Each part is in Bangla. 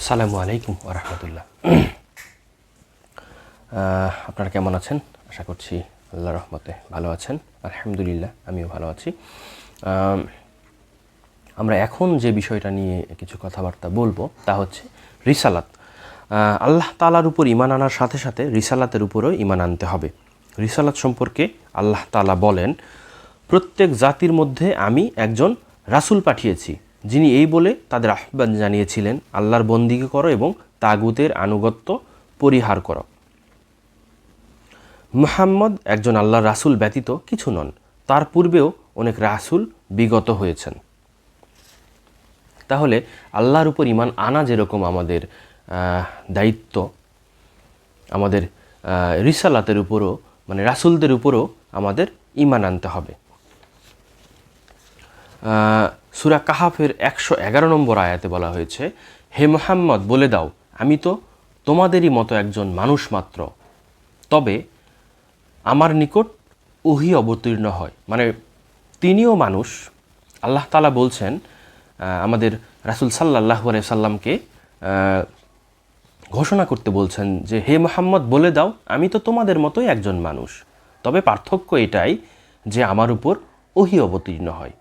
আসসালামু আলাইকুম রহমতুল্লাহ। আপনারা কেমন আছেন? আশা করছি আল্লাহ রহমতে ভালো আছেন। আলহামদুলিল্লাহ, আমিও ভালো আছি। আমরা এখন যে বিষয়টা নিয়ে কিছু কথাবার্তা বলব তা হচ্ছে রিসালাত। আল্লাহ তালার উপর ইমান আনার সাথে সাথে রিসালাতের উপরও ইমান আনতে হবে। রিসালাত সম্পর্কে আল্লাহ তালা বলেন, প্রত্যেক জাতির মধ্যে আমি একজন রাসূল পাঠিয়েছি। যিনি এই বলে তাদের আহ্বান জানিয়েছিলেন, আল্লাহর বন্দিকে করো এবং তাগুতের আনুগত্য পরিহার করো। মুহাম্মদ একজন আল্লাহর রাসূল ব্যতীত কিছু নন। তার পূর্বেও অনেক রাসূল বিগত হয়েছেন। তাহলে আল্লাহর উপর ইমান আনা যেরকম আমাদের দায়িত্ব, আমাদের রিসালাতের উপরও মানে রাসূলদের উপরও আমাদের ইমান আনতে হবে। সুরা কাহাফের একশো এগারো নম্বর আয়াতে বলা হয়েছে, হে মোহাম্মদ, বলে দাও, আমি তো তোমাদেরই মতো একজন মানুষ মাত্র। তবে আমার নিকট ওহি অবতীর্ণ হয়। মানে তিনিও মানুষ। আল্লাহ তালা বলছেন আমাদের রাসুল সাল্লাহ সাল্লামকে ঘোষণা করতে বলছেন যে, হে মোহাম্মদ, বলে দাও, আমি তো তোমাদের মতোই একজন মানুষ। তবে পার্থক্য এটাই যে, আমার উপর ওহি অবতীর্ণ হয়।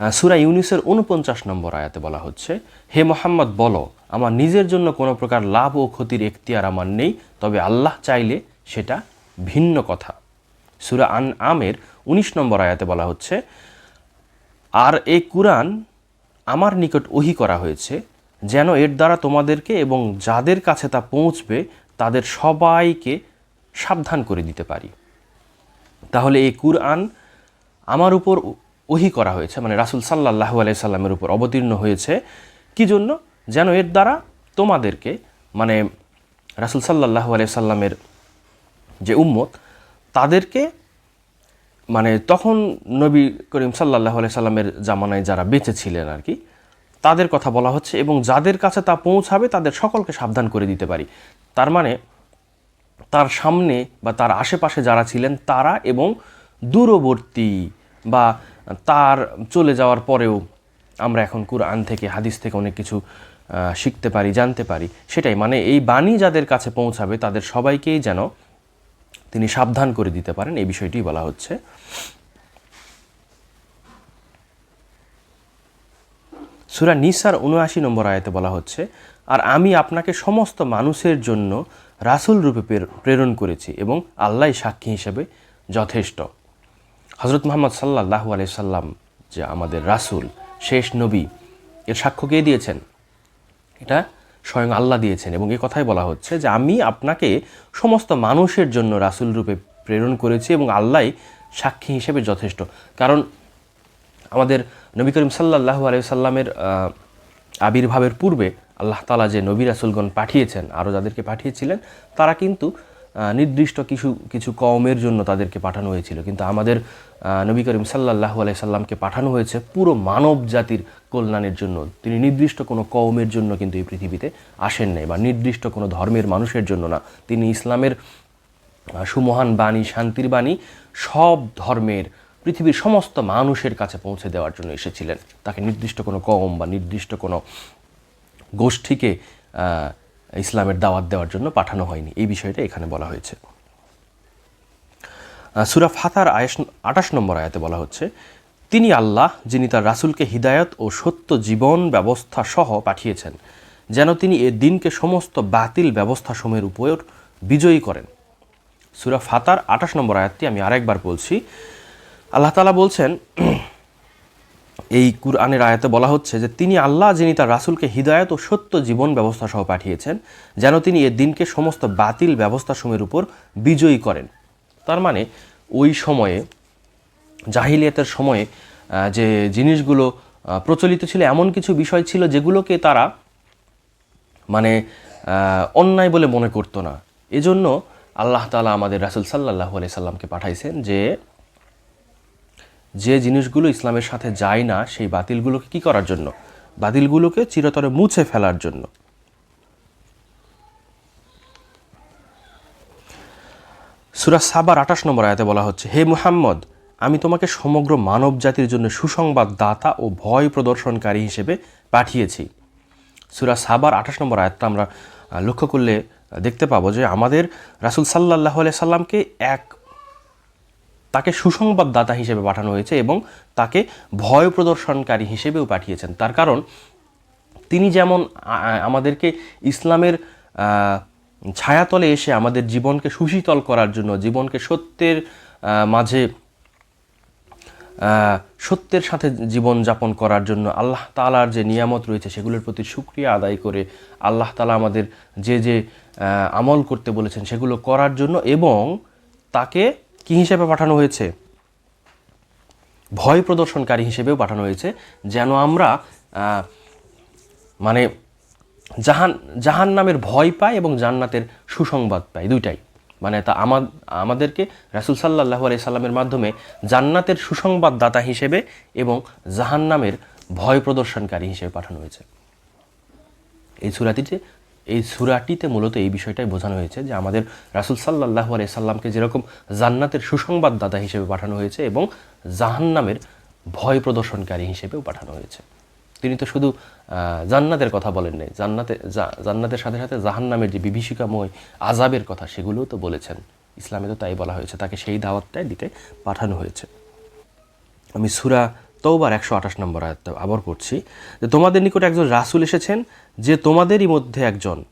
সূরা ইউনিসের উনপঞ্চাশ নম্বর আয়াতে বলা হচ্ছে, হে মোহাম্মদ, বলো, আমার নিজের জন্য কোনো প্রকার লাভ ও ক্ষতির এখতিয়ার আমার নেই, তবে আল্লাহ চাইলে সেটা ভিন্ন কথা। সুরা আন আমের উনিশ নম্বর আয়াতে বলা হচ্ছে, আর এই কুরআন আমার নিকট ওহি করা হয়েছে, যেন এর দ্বারা তোমাদেরকে এবং যাদের কাছে তা পৌঁছবে, তাদের সবাইকে সাবধান করে দিতে পারি। তাহলে এই কুরআন আমার উপর ওহি করা হয়েছে মানে রাসূল সাল্লাহ আলাই সাল্লামের উপর অবতীর্ণ হয়েছে। কি জন্য? যেন এর দ্বারা তোমাদেরকে মানে রাসূল সাল্লাহ আলাই সাল্লামের যে উম্মত, তাদেরকে মানে তখন নবী করিম সাল্লাহ সাল্লামের জামানায় যারা বেঁচে ছিলেন আর কি, তাদের কথা বলা হচ্ছে এবং যাদের কাছে তা পৌঁছাবে, তাদের সকলকে সাবধান করে দিতে পারি। তার মানে তার সামনে বা তার আশেপাশে যারা ছিলেন, তারা এবং দূরবর্তী বা তার চলে যাওয়ার পরেও আমরা এখন কুরআন থেকে, হাদিস থেকে অনেক কিছু শিখতে পারি, জানতে পারি। সেটাই মানে এই বাণী যাদের কাছে পৌঁছাবে, তাদের সবাইকেই যেন তিনি সাবধান করে দিতে পারেন। এই বিষয়টি বলা হচ্ছে। সুরা নিসার উনআশি নম্বর আয়তে বলা হচ্ছে, আর আমি আপনাকে সমস্ত মানুষের জন্য রাসূল রূপে প্রের- প্রেরণ করেছি এবং আল্লাহ সাক্ষী হিসেবে যথেষ্ট। হজরত মোহাম্মদ সাল্লাহ আলাই সাল্লাম, যে আমাদের রাসূল, শেষ নবী, এর সাক্ষ্য কে দিয়েছেন? এটা স্বয়ং আল্লাহ দিয়েছেন। এবং এ কথাই বলা হচ্ছে যে আমি আপনাকে সমস্ত মানুষের জন্য রাসূল রূপে প্রেরণ করেছি এবং আল্লাহ সাক্ষী হিসেবে যথেষ্ট। কারণ আমাদের নবী করিম সাল্লাহ আলাইসাল্লামের আবির্ভাবের পূর্বে আল্লাহ তালা যে নবী রাসুলগণ পাঠিয়েছেন আরও যাদেরকে পাঠিয়েছিলেন, তারা কিন্তু নির্দিষ্ট কিছু কিছু কওমের জন্য তাদেরকে পাঠানো হয়েছিল। কিন্তু আমাদের নবী করিম সাল্লাহ আলাই সাল্লামকে পাঠানো হয়েছে পুরো মানব জাতির কল্যাণের জন্য। তিনি নির্দিষ্ট কোনো কওমের জন্য কিন্তু এই পৃথিবীতে আসেন নাই বা নির্দিষ্ট কোনো ধর্মের মানুষের জন্য না। তিনি ইসলামের সুমহান বাণী, শান্তির বাণী সব ধর্মের, পৃথিবীর সমস্ত মানুষের কাছে পৌঁছে দেওয়ার জন্য এসেছিলেন। তাকে নির্দিষ্ট কোনো কম বা নির্দিষ্ট কোনো গোষ্ঠীকে ইসলামের দাওয়াত দেওয়ার জন্য পাঠানো হয়নি। এই বিষয়টা এখানে বলা হয়েছে। সুরা ফাতার আয়াস আঠাশ নম্বর আয়াতে বলা হচ্ছে, তিনি আল্লাহ, যিনি তার রাসূলকে হিদায়ত ও সত্য জীবন ব্যবস্থা সহ পাঠিয়েছেন, যেন তিনি এ দিনকে সমস্ত বাতিল ব্যবস্থাসমূহের উপর বিজয়ী করেন। সুরা ফাতার আঠাশ নম্বর আয়াতটি আমি আরেকবার বলছি। আল্লাহ তালা বলছেন এই কুরআনের আয়াতে বলা হচ্ছে যে তিনি আল্লাহ যিনি তার রাসুলকে হিদায়ত ও সত্য জীবন ব্যবস্থা সহ পাঠিয়েছেন, যেন তিনি এ দিনকে সমস্ত বাতিল ব্যবস্থাসমূহের উপর বিজয়ী করেন। তার মানে ওই সময়ে, জাহিলিয়াতের সময়ে যে জিনিসগুলো প্রচলিত ছিল, এমন কিছু বিষয় ছিল যেগুলোকে তারা মানে অন্যায় বলে মনে করতো না। এজন্য আল্লাহ তালা আমাদের রাসুল সাল্লাহ আলি সাল্লামকে পাঠাইছেন যে যে জিনিসগুলো ইসলামের সাথে যায় না, সেই বাতিলগুলোকে কি করার জন্য? বাতিলগুলোকে চিরতরে মুছে ফেলার জন্য। সুরা সাবার আঠাশ নম্বর আয়াতে বলা হচ্ছে, হে মুহাম্মদ, আমি তোমাকে সমগ্র মানব জাতির জন্য সুসংবাদ দাতা ও ভয় প্রদর্শনকারী হিসেবে পাঠিয়েছি। সুরা সাবার আঠাশ নম্বর আয়াতটা আমরা লক্ষ্য করলে দেখতে পাবো যে আমাদের রাসুল সাল্লাহ সাল্লামকে এক তাকে সুসংবাদদাতা হিসেবে পাঠানো হয়েছে এবং তাকে ভয় প্রদর্শনকারী হিসেবেও পাঠিয়েছেন। তার কারণ, তিনি যেমন আমাদেরকে ইসলামের ছায়াতলে এসে আমাদের জীবনকে সুশীতল করার জন্য, জীবনকে সত্যের মাঝে সত্যের সাথে জীবন যাপন করার জন্য আল্লাহ তালার যে নিয়ামত রয়েছে, সেগুলোর প্রতি সুক্রিয়া আদায় করে আল্লাহ তালা আমাদের যে যে আমল করতে বলেছেন, সেগুলো করার জন্য এবং তাকে কি হিসেবে পাঠানো হয়েছে? ভয় প্রদর্শনকারী হিসেবেও পাঠানো হয়েছে, যেন আমরা মানে জাহান জাহান নামের ভয় পাই এবং জান্নাতের সুসংবাদ পাই, দুইটাই। মানে তা আমাদেরকে রাসুল সাল্লাহ আলাই সাল্লামের মাধ্যমে জান্নাতের সুসংবাদদাতা হিসেবে এবং জাহান নামের ভয় প্রদর্শনকারী হিসেবে পাঠানো হয়েছে। এই সুরাটিতে এই সুরাটিতে মূলত এই বিষয়টাই বোঝানো হয়েছে যে আমাদের রাসুল সাল্লাহ আলাই সাল্লামকে যেরকম জান্নাতের সুসংবাদদাতা হিসেবে পাঠানো হয়েছে এবং জাহান্নামের ভয় প্রদর্শনকারী হিসেবেও পাঠানো হয়েছে। তিনি তো শুধু জান্নাতের কথা বলেন নাই, জান্নাতে জান্নাতের সাথে সাথে জাহান্নামের যে বিভীষিকাময় আজাবের কথা সেগুলোও তো বলেছেন। ইসলামে তো তাই বলা হয়েছে, তাকে সেই দাওয়াতটাই দিতে পাঠানো হয়েছে। আমি সুরা তৌবার একশো আঠাশ নম্বর আয়াতটা আবার পড়ছি যে, তোমাদের নিকট একজন রাসূল এসেছেন যে তোমাদেরই মধ্যে একজন।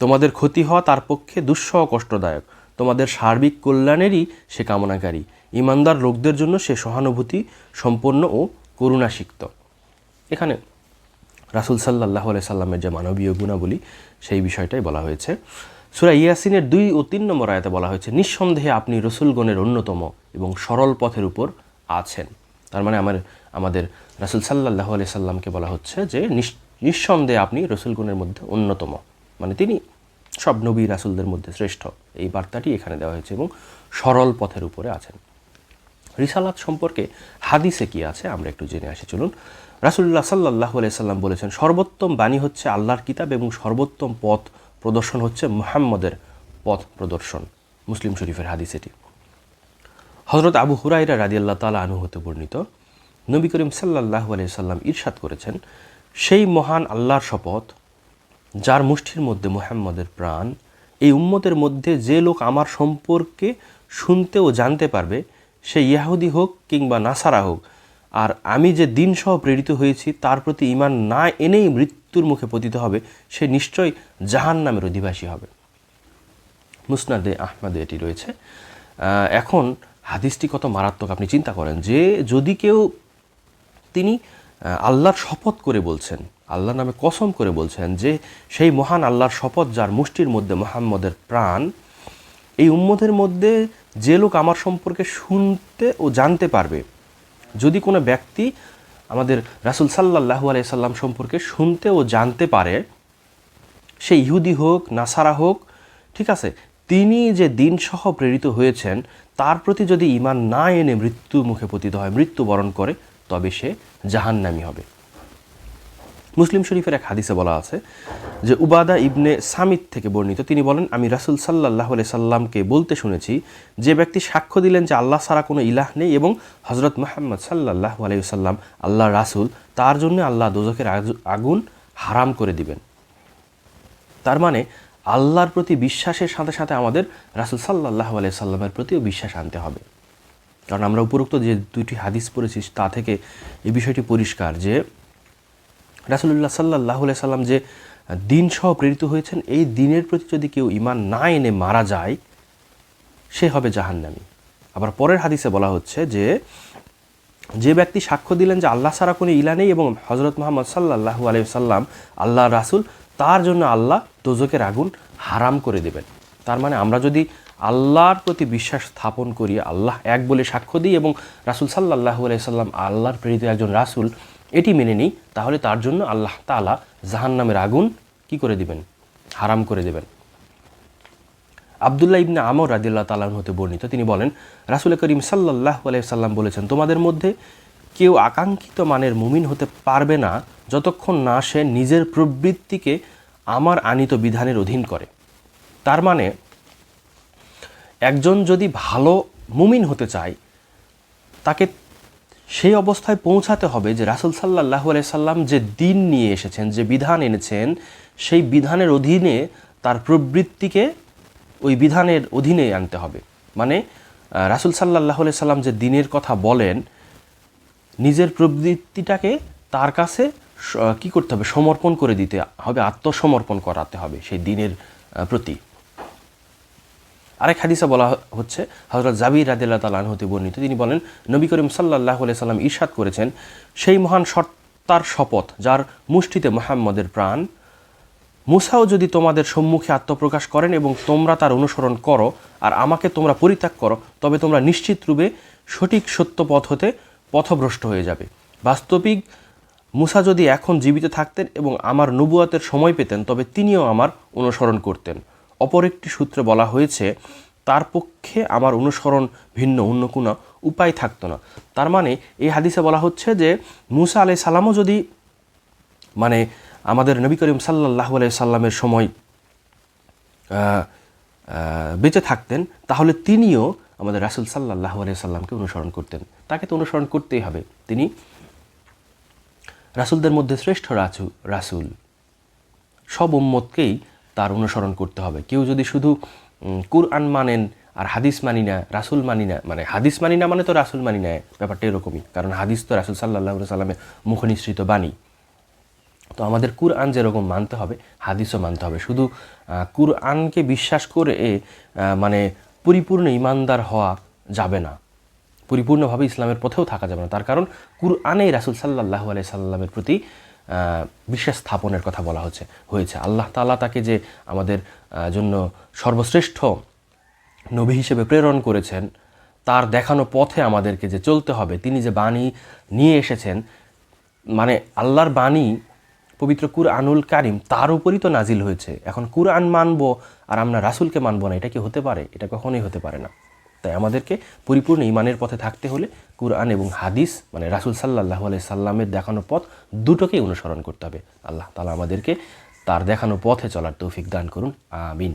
তোমাদের ক্ষতি হওয়া তার পক্ষে দুঃসহ কষ্টদায়ক। তোমাদের সার্বিক কল্যাণেরই সে কামনাকারী। ইমানদার লোকদের জন্য সে সহানুভূতি সম্পন্ন ও করুণাসিক্ত। এখানে রাসুল সাল্লাহ সাল্লামের যে মানবীয় গুণাবলী, সেই বিষয়টাই বলা হয়েছে। সুরা ইয়াসিনের দুই ও তিন নম্বর আয়াতে বলা হয়েছে, নিঃসন্দেহে আপনি রসুলগণের অন্যতম এবং সরল পথের উপর আছেন। তার মানে আমার, আমাদের রাসুল সাল্লাহ আলাই সাল্লামকে বলা হচ্ছে যে নিঃসন্দেহে আপনি রসুলগণের মধ্যে অন্যতম। মানে তিনি সব নবী রাসুলদের মধ্যে শ্রেষ্ঠ। এই বার্তাটি এখানে দেওয়া হয়েছে এবং সরল পথের উপরে আছেন। রিসালাত সম্পর্কে হাদিসে কি আছে আমরা একটু জেনে আসি। চলুন রাসুল্লাহ সাল্লাহ সাল্লাম বলেছেন, সর্বোত্তম বাণী হচ্ছে আল্লাহর কিতাব এবং সর্বোত্তম পথ প্রদর্শন হচ্ছে মুহাম্মদের পথ প্রদর্শন। মুসলিম শরীফের হাদিস এটি। হজরত আবু হুরাইরা রাদিয়াল্লাহ তালা আনু হতে বর্ণিত। নবী করিম সাল্লাহ সাল্লাম ইরশাদ করেছেন, সেই মহান আল্লাহর শপথ, যার মুষ্টির মধ্যে মোহাম্মদের প্রাণ, এই উম্মতের মধ্যে যে লোক আমার সম্পর্কে শুনতে ও জানতে পারবে, সে ইয়াহুদি হোক কিংবা নাসারা হোক, আর আমি যে দিনসহ প্রেরিত হয়েছি, তার প্রতি ইমান না এনেই মৃত্যুর মুখে পতিত হবে, সে নিশ্চয়ই জাহান নামের অধিবাসী হবে। মুসনাদে আহমদে এটি রয়েছে। এখন হাদিসটি কত মারাত্মক, আপনি চিন্তা করেন যে যদি কেউ তিনি আল্লাহর শপথ করে বলছেন, আল্লাহর নামে কসম করে বলছেন যে সেই মহান আল্লাহর শপথ যার মুষ্টির মধ্যে মোহাম্মদের প্রাণ, এই উম্মতের মধ্যে যে লোক আমার সম্পর্কে শুনতে ও জানতে পারবে, যদি কোনো ব্যক্তি আমাদের রাসুল সাল্লাহু আলাই সাল্লাম সম্পর্কে শুনতে ও জানতে পারে, সে ইহুদি হোক, নাসারা হোক, ঠিক আছে, তিনি যে দিনসহ প্রেরিত হয়েছেন তার প্রতি যদি ইমান না এনে মৃত্যু মুখে পতিত হয়, মৃত্যুবরণ করে, তবে সে জাহান্নামি হবে। মুসলিম শরীফের এক হাদিসে বলা আছে যে, উবাদা ইবনে সামিদ থেকে বর্ণিত, তিনি বলেন, আমি রাসুল সাল্লাহ সাল্লামকে বলতে শুনেছি, যে ব্যক্তি সাক্ষ্য দিলেন যে আল্লাহ ছাড়া কোনো ইলাহ নেই এবং হজরত মোহাম্মদ সাল্লাহ আলাইসাল্লাম আল্লাহ রাসুল, তার জন্য আল্লাহ দোজকের আগুন হারাম করে দিবেন। তার মানে আল্লাহর প্রতি বিশ্বাসের সাথে সাথে আমাদের রাসুল সাল্লাহ সাল্লামের প্রতিও বিশ্বাস আনতে হবে। কারণ আমরা উপরোক্ত যে দুইটি হাদিস পড়েছি, তা থেকে এই বিষয়টি পরিষ্কার যে রাসুলুল্লাহ সাল্লাহ সাল্লাম যে দিন সহ প্রেরিত হয়েছেন, এই দিনের প্রতি যদি কেউ ইমান না এনে মারা যায়, সে হবে জাহান্নামী। আবার পরের হাদিসে বলা হচ্ছে যে যে ব্যক্তি সাক্ষ্য দিলেন যে আল্লাহ ছাড়া কোনো ইলা নেই এবং হজরত মোহাম্মদ সাল্লাহু আলাইসাল্লাম আল্লাহ রাসুল তার জন্য আল্লাহ দোজকের আগুন হারাম করে দেবেন। তার মানে আমরা যদি আল্লাহর প্রতি বিশ্বাস স্থাপন করি, আল্লাহ এক বলে সাক্ষ্য দিই এবং রাসুল সাল্লাহু আলাইসাল্লাম আল্লাহর প্রেরিত একজন রাসুল, এটি মেনে নিই, তাহলে তার জন্য আল্লাহ তালা জাহান্নামের আগুন কি করে দিবেন? হারাম করে দেবেন। আবদুল্লাহ ইবনে আমর রাদিল্লাহ তালান হতে বর্ণিত, তিনি বলেন, রাসুল করিম সাল্লাহ সাল্লাম বলেছেন, তোমাদের মধ্যে কেউ আকাঙ্ক্ষিত মানের মুমিন হতে পারবে না যতক্ষণ না সে নিজের প্রবৃত্তিকে আমার আনিত বিধানের অধীন করে। তার মানে একজন যদি ভালো মুমিন হতে চায়, তাকে সেই অবস্থায় পৌঁছাতে হবে যে রাসুল সাল্লাহ সাল্লাম যে দিন নিয়ে এসেছেন, যে বিধান এনেছেন, সেই বিধানের অধীনে তার প্রবৃত্তিকে ওই বিধানের অধীনে আনতে হবে। মানে রাসুল সাল্লাহ সাল্লাম যে দিনের কথা বলেন নিজের প্রবৃত্তিটাকে তার কাছে কি করতে হবে? সমর্পণ করে দিতে হবে, আত্মসমর্পণ করাতে হবে সেই দিনের প্রতি। আরেক হাদিসা বলা হচ্ছে হজরত জাবির রাদিল্লাহ তালান হতে বর্ণিত, তিনি বলেন, নবী করিম সাল্লাহ সাল্লাম ঈর্ষাদ করেছেন, সেই মহান সত্তার শপথ যার মুষ্টিতে মোহাম্মদের প্রাণ, মুসাও যদি তোমাদের সম্মুখে আত্মপ্রকাশ করেন এবং তোমরা তার অনুসরণ করো, আর আমাকে তোমরা পরিত্যাগ করো, তবে তোমরা নিশ্চিত রূপে সঠিক সত্য পথ হতে পথভ্রষ্ট হয়ে যাবে। বাস্তবিক মুসা যদি এখন জীবিত থাকতেন এবং আমার নবুয়াতের সময় পেতেন, তবে তিনিও আমার অনুসরণ করতেন। অপর একটি সূত্রে বলা হয়েছে, তার পক্ষে আমার অনুসরণ ভিন্ন, অন্য কোনো উপায় থাকতো না। তার মানে এই হাদিসে বলা হচ্ছে যে, মুসা আলাই সালামও যদি মানে আমাদের নবী করিম সাল্লাহ আলাই সাল্লামের সময় বেঁচে থাকতেন, তাহলে তিনিও আমাদের রাসুল সাল্লাহ আলাই সাল্লামকে অনুসরণ করতেন। তাকে তো অনুসরণ করতেই হবে। তিনি রাসুলদের মধ্যে শ্রেষ্ঠ রাসু রাসুল। সব উম্মতকেই তার অনুসরণ করতে হবে। কেউ যদি শুধু কুরআন মানেন আর হাদিস মানি না, রাসুল মানি না মানে হাদিস মানি না মানে তো রাসুল মানি না, ব্যাপারটা এরকমই। কারণ হাদিস তো রাসুল সাল্লাহ সাল্লামের মুখনিসৃত বাণী। তো আমাদের কুরআন যেরকম মানতে হবে, হাদিসও মানতে হবে। শুধু কুরআনকে বিশ্বাস করে মানে পরিপূর্ণ ইমানদার হওয়া যাবে না। পরিপূর্ণভাবে ইসলামের পথেও থাকা যাবে না। তার কারণ কুরআনেই রাসুল সাল্লাহ আলাই সাল্লামের প্রতি বিশ্বাস স্থাপনের কথা বলা হচ্ছে, হয়েছে। আল্লাহ তাআলা তাকে যে আমাদের জন্য সর্বশ্রেষ্ঠ নবী হিসেবে প্রেরণ করেছেন, তার দেখানো পথে আমাদেরকে যে চলতে হবে, তিনি যে বাণী নিয়ে এসেছেন মানে আল্লাহর বাণী পবিত্র কুরআনুল কারিম, তার উপরই তো নাজিল হয়েছে। এখন কুরআন মানবো আর আমরা রাসুলকে মানবো না, এটা কি হতে পারে? এটা কখনোই হতে পারে না। তাই আমাদেরকে পরিপূর্ণ ইমানের পথে থাকতে হলে কুরআন এবং হাদিস মানে রাসুল সাল্লাহ আলাই সাল্লামের দেখানো পথ দুটোকেই অনুসরণ করতে হবে। আল্লাহ তালা আমাদেরকে তার দেখানো পথে চলার তৌফিক দান করুন। আমিন।